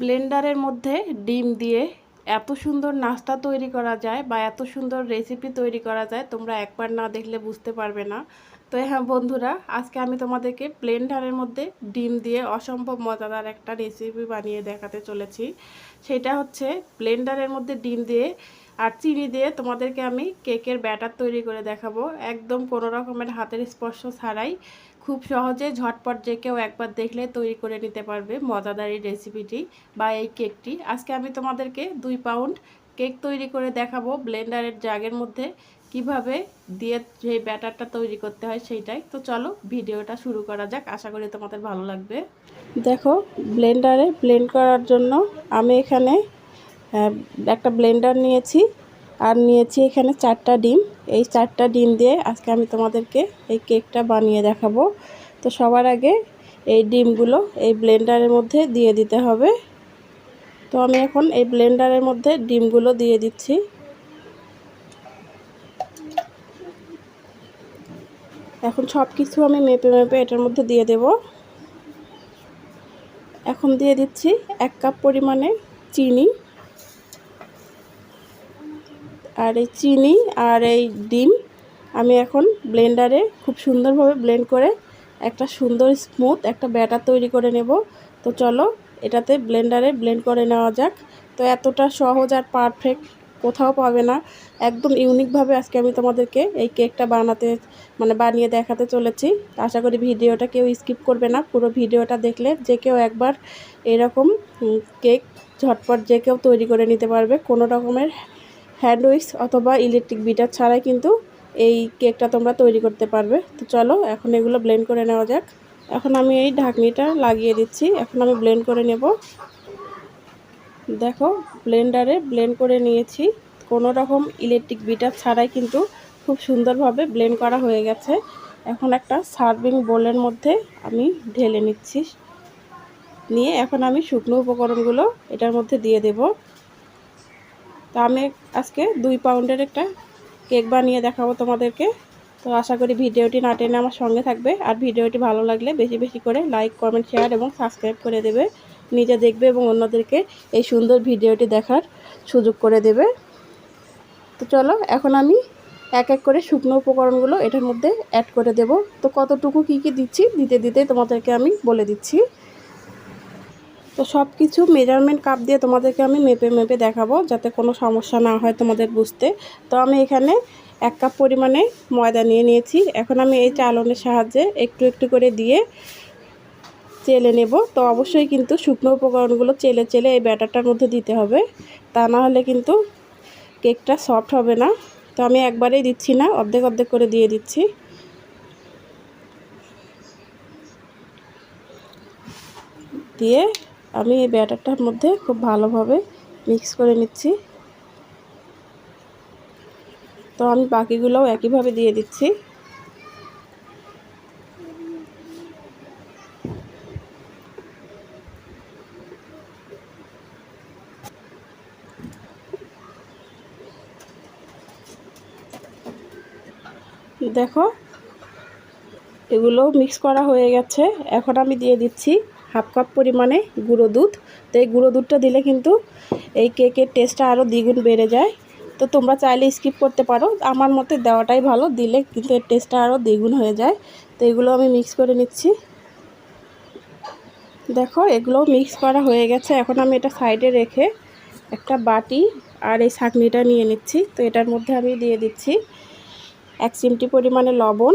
ব্লেন্ডারের মধ্যে ডিম দিয়ে এত সুন্দর নাস্তা তৈরি করা যায় বা এত সুন্দর রেসিপি তৈরি করা যায়, তোমরা একবার না দেখলে বুঝতে পারবে না। তো হ্যাঁ বন্ধুরা, আজকে আমি তোমাদেরকে ব্লেন্ডারের মধ্যে ডিম দিয়ে অসম্ভব মজাদার একটা রেসিপি বানিয়ে দেখাতে চলেছি। সেটা হচ্ছে ব্লেন্ডারের মধ্যে ডিম দিয়ে আর চিনি দিয়ে তোমাদেরকে আমি কেকের ব্যাটার তৈরি করে দেখাবো। একদম কোনো রকমের হাতের স্পর্শ ছাড়াই খুব সহজে ঝটপট যে কেউ একবার দেখলে তৈরি করে নিতে পারবে মজাদার রেসিপিটি বা এই কেকটি আজকে আমি তোমাদেরকে দুই পাউন্ড কেক তৈরি করে দেখাবো ব্লেন্ডারের জাগের মধ্যে কীভাবে দিয়ে সেই ব্যাটারটা তৈরি করতে হয় সেইটাই। তো চলো ভিডিওটা শুরু করা যাক, আশা করি তোমাদের ভালো লাগবে। দেখো ব্লেন্ডারে ব্লেন্ড করার জন্য আমি এখানে একটা ব্লেন্ডার নিয়েছি। আর নিয়েছি এখানে চারটা ডিম। এই চারটা ডিম দিয়ে আজকে আমি তোমাদেরকে এই কেকটা বানিয়ে দেখাবো। তো সবার আগে এই ডিমগুলো এই ব্লেন্ডারের মধ্যে দিয়ে দিতে হবে। তো আমি এখন এই ব্লেন্ডারের মধ্যে ডিমগুলো দিয়ে দিচ্ছি। এখন সব কিছু আমি মেপে মেপে এটার মধ্যে দিয়ে দেব। এখন দিয়ে দিচ্ছি এক কাপ পরিমাণে চিনি। আর এই চিনি আর এই ডিম আমি এখন ব্লেন্ডারে খুব সুন্দরভাবে ব্লেন্ড করে একটা সুন্দর স্মুথ একটা ব্যাটার তৈরি করে নেব। তো চলো এটাতে ব্লেন্ডারে ব্লেন্ড করে নেওয়া যাক। তো এতটা সহজ আর পারফেক্ট কোথাও পাবে না। একদম ইউনিকভাবে আজকে আমি তোমাদেরকে এই কেকটা বানাতে মানে বানিয়ে দেখাতে চলেছি। আশা করি ভিডিওটা কেউ স্কিপ করবে না। পুরো ভিডিওটা দেখলে যে কেউ একবার এরকম কেক ঝটপট যে কেউ তৈরি করে নিতে পারবে। কোনো রকমের হ্যান্ড উইক্স অথবা ইলেকট্রিক বিটার ছাড়াই কিন্তু এই কেকটা তোমরা তৈরি করতে পারবে। তো চলো, এখন এগুলো ব্লেন্ড করে নেওয়া যাক। এখন আমি এই ঢাকনিটা লাগিয়ে দিচ্ছি। এখন আমি ব্লেন্ড করে নেব। দেখো ব্লেন্ডারে ব্লেন্ড করে নিয়েছি। কোনো রকম ইলেকট্রিক বিটার ছাড়াই কিন্তু খুব সুন্দরভাবে ব্লেন্ড করা হয়ে গেছে। এখন একটা সার্ভিং বোলের মধ্যে আমি ঢেলে নিচ্ছি। নিয়ে এখন আমি শুকনো উপকরণগুলো এটার মধ্যে দিয়ে দেবো। তো আমি আজকে দুই পাউন্ডের একটা কেক বানিয়ে দেখাবো তোমাদেরকে। তো আশা করি ভিডিওটি না টেনে আমার সঙ্গে থাকবে। আর ভিডিওটি ভালো লাগলে বেশি বেশি করে লাইক, কমেন্ট, শেয়ার এবং সাবস্ক্রাইব করে দেবে। নিজে দেখবে এবং অন্যদেরকে এই সুন্দর ভিডিওটি দেখার সুযোগ করে দেবে। তো চলো, এখন আমি এক এক করে শুকনো উপকরণগুলো এটার মধ্যে অ্যাড করে দেব। তো কতটুকু কি কি দিচ্ছি, দিতে দিতে তোমাদেরকে আমি বলে দিচ্ছি। তো সব কিছু মেজারমেন্ট কাপ দিয়ে তোমাদেরকে আমি মেপে মেপে দেখাবো, যাতে কোনো সমস্যা না হয় তোমাদের বুঝতে। তো আমি এখানে এক কাপ পরিমাণে ময়দা নিয়ে নিয়েছি। এখন আমি এই চালনের সাহায্যে একটু একটু করে দিয়ে চেলে নেব। তো অবশ্যই কিন্তু শুকনো উপকরণগুলো চেলে চেলে এই ব্যাটারটার মধ্যে দিতে হবে। তা না হলে কিন্তু কেকটা সফট হবে না। তো আমি একবারেই দিচ্ছি না, অর্ধেক অর্ধেক করে দিয়ে দিচ্ছি। দিয়ে আমি এই ব্যাটারটার মধ্যে খুব ভালোভাবে মিক্স করে নিচ্ছি। তো আমি বাকিগুলোও একইভাবে দিয়ে দিচ্ছি। দেখো এগুলো মিক্স করা হয়ে গেছে। এখন আমি দিয়ে দিচ্ছি হাফ কাপ পরিমাণে গুঁড়ো দুধ। তো এই গুঁড়ো দুধটা দিলে কিন্তু এই কেকের টেস্টটা আরও দ্বিগুণ বেড়ে যায়। তো তোমরা চাইলে স্কিপ করতে পারো। আমার মতে দেওয়াটাই ভালো, দিলে কিন্তু এর টেস্টটা আরও দ্বিগুণ হয়ে যায়। তো এগুলো আমি মিক্স করে নিচ্ছি। দেখো এগুলো মিক্স করা হয়ে গেছে। এখন আমি এটা সাইডে রেখে একটা বাটি আর এই ছাঁকনিটা নিয়ে নিচ্ছি। তো এটার মধ্যে আমি দিয়ে দিচ্ছি এক চিমটি পরিমাণে লবণ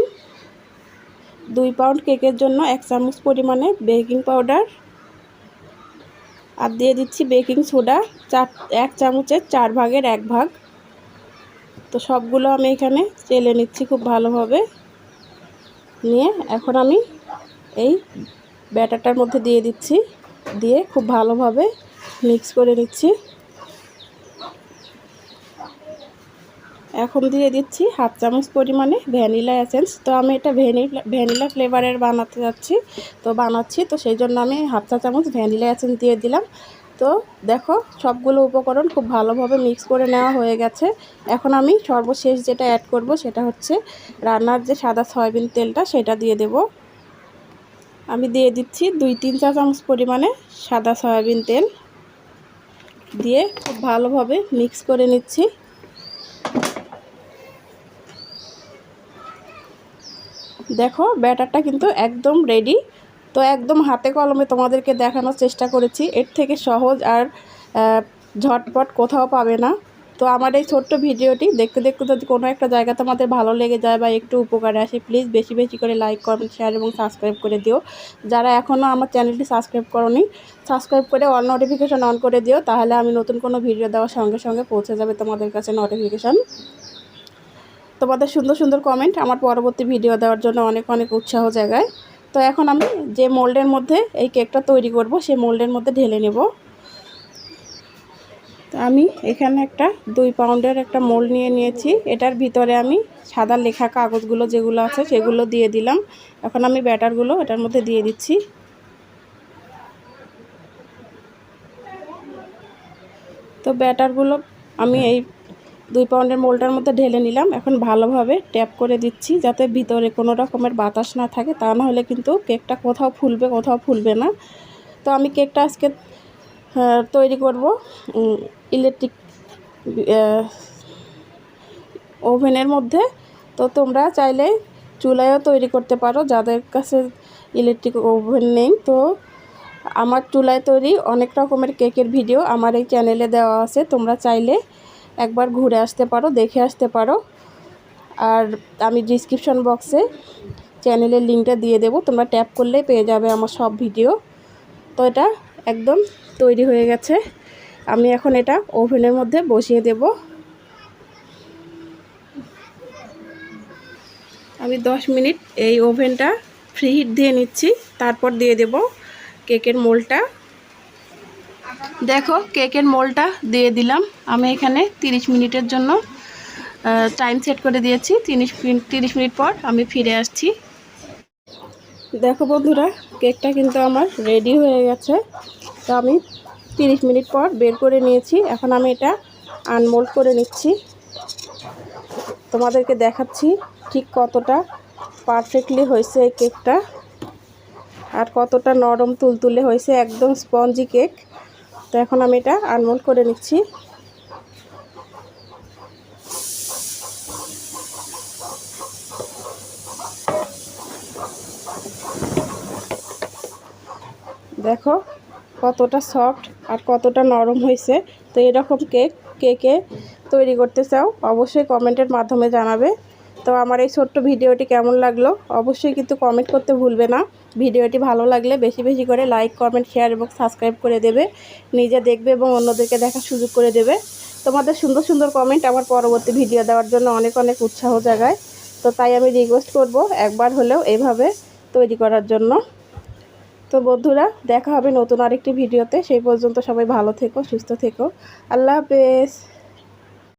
দুই পাউন্ড কেকের জন্য এক চামচ পরিমাণে বেকিং পাউডার। আর দিয়ে দিচ্ছি বেকিং সোডা, চার, এক চামচের চার ভাগের এক ভাগ। তো সবগুলো আমি এখানে চেলে নিচ্ছি খুব ভালোভাবে। নিয়ে এখন আমি এই ব্যাটারটার মধ্যে দিয়ে দিচ্ছি। দিয়ে খুব ভালোভাবে মিক্স করে নিচ্ছি। এখন দিয়ে দিচ্ছি হাফ চামচ পরিমাণে ভ্যানিলা এসেন্স। তো আমি এটা ভ্যানিলা ভ্যানিলা ফ্লেভারের বানাতে যাচ্ছি। তো বানাচ্ছি, তো সেই জন্য আমি হাফ চা চামচ ভ্যানিলা এসেন্স দিয়ে দিলাম। তো দেখো, সবগুলো উপকরণ খুব ভালোভাবে মিক্স করে নেওয়া হয়ে গেছে। এখন আমি সর্বশেষ যেটা অ্যাড করব সেটা হচ্ছে রান্নার যে সাদা সয়াবিন তেলটা, সেটা দিয়ে দেব। আমি দিয়ে দিচ্ছি দুই তিন চা চামচ পরিমাণে সাদা সয়াবিন তেল। দিয়ে খুব ভালোভাবে মিক্স করে নিচ্ছি। দেখো, ব্যাটারটা কিন্তু একদম রেডি তো একদম হাতে কলমে তোমাদেরকে দেখানোর চেষ্টা করেছি। এর থেকে সহজ আর ঝটপট কোথাও পাবে না। তো আমার এই ছোট্ট ভিডিওটি দেখতে দেখতে যদি কোনো একটা জায়গা তোমাদের ভালো লেগে যায় বা একটু উপকারে আসে প্লিজ বেশি বেশি করে লাইক কমেন্ট শেয়ার এবং সাবস্ক্রাইব করে দিও। যারা এখনও আমার চ্যানেলটি সাবস্ক্রাইব করনি সাবস্ক্রাইব করে অল নোটিফিকেশান অন করে দিও। তাহলে আমি নতুন কোনো ভিডিও দেওয়ার সঙ্গে সঙ্গে পৌঁছে যাবে তোমাদের কাছে নোটিফিকেশান তোমাদের সুন্দর সুন্দর কমেন্ট আমার পরবর্তী ভিডিও দেওয়ার জন্য অনেক অনেক উৎসাহ জায়গায় তো এখন আমি যে মোল্ডের মধ্যে এই কেকটা তৈরি করব সেই মোল্ডের মধ্যে ঢেলে নেব। তো আমি এখানে একটা দুই পাউন্ডের একটা মোল্ড নিয়ে নিয়েছি। এটার ভিতরে আমি সাদা লেখা কাগজগুলো যেগুলো আছে সেগুলো দিয়ে দিলাম। এখন আমি ব্যাটারগুলো এটার মধ্যে দিয়ে দিচ্ছি। তো ব্যাটারগুলো আমি এই দুই পাউন্ডের মোলটার মধ্যে ঢেলে নিলাম। এখন ভালোভাবে ট্যাপ করে দিচ্ছি যাতে ভিতরে কোনো রকমের বাতাস না থাকে। তা না হলে কিন্তু কেকটা কোথাও ফুলবে কোথাও ফুলবে না। তো আমি কেকটা আজকে তৈরি করব ইলেকট্রিক ওভেনের মধ্যে। তো তোমরা চাইলে চুলায়ও তৈরি করতে পারো, যাদের কাছে ইলেকট্রিক ওভেন নেই। তো আমার চুলায় তৈরি অনেক রকমের কেকের ভিডিও আমার এই চ্যানেলে দেওয়া আছে। তোমরা চাইলে একবার ঘুরে আসতে পারো, দেখে আসতে পারো। আর আমি ডিসক্রিপশন বক্সে চ্যানেলের লিঙ্কটা দিয়ে দেবো, তোমরা ট্যাপ করলেই পেয়ে যাবে আমার সব ভিডিও তো এটা একদম তৈরি হয়ে গেছে। আমি এখন এটা ওভেনের মধ্যে বসিয়ে দেব। আমি 10 মিনিট এই ওভেনটা ফ্রি হিট দিয়ে নিচ্ছি, তারপর দিয়ে দেব কেকের মোলটা দেখো, কেকের মোলটা দিয়ে দিলাম। আমি এখানে 30 মিনিটের জন্য টাইম সেট করে দিয়েছি। তিরিশ মিনিট তিরিশ মিনিট পর আমি ফিরে আসছি। দেখো বন্ধুরা, কেকটা কিন্তু আমার রেডি হয়ে গেছে। তো আমি 30 মিনিট পর বের করে নিয়েছি। এখন আমি এটা আনমোল্ড করে নিচ্ছি। তোমাদেরকে দেখাচ্ছি ঠিক কতটা পারফেক্টলি হয়েছে এই কেকটা। আর কতটা নরম তুলতুলে হয়েছে, একদম স্পঞ্জি কেক তো এখন আমি এটা আনমোল্ড করে নিচ্ছি। দেখো কতটা সফট আর কতটা নরম হয়েছে। তো এরকম কেক কেকে তৈরি করতে চাও, অবশ্যই কমেন্টের মাধ্যমে জানাবে। তো আমার এই ছোট্ট ভিডিওটি কেমন লাগল অবশ্যই কিন্তু কমেন্ট করতে ভুলবে না। ভিডিওটি ভালো লাগলে বেশি বেশি করে লাইক কমেন্ট শেয়ার এবং সাবস্ক্রাইব করে দেবে। নিজে দেখবে এবং অন্যদেরকে দেখার সুযোগ করে দেবে। তোমাদের সুন্দর সুন্দর কমেন্ট আমার পরবর্তী ভিডিও দেওয়ার জন্য অনেক অনেক উৎসাহ জাগায়। তো তাই আমি রিকোয়েস্ট করব একবার হলেও এইভাবে তৈরি করার জন্য। তো বন্ধুরা, দেখা হবে নতুন আরেকটি ভিডিওতে সেই পর্যন্ত সবাই ভালো থেকো, সুস্থ থেকো। আল্লাহ হাফেজ।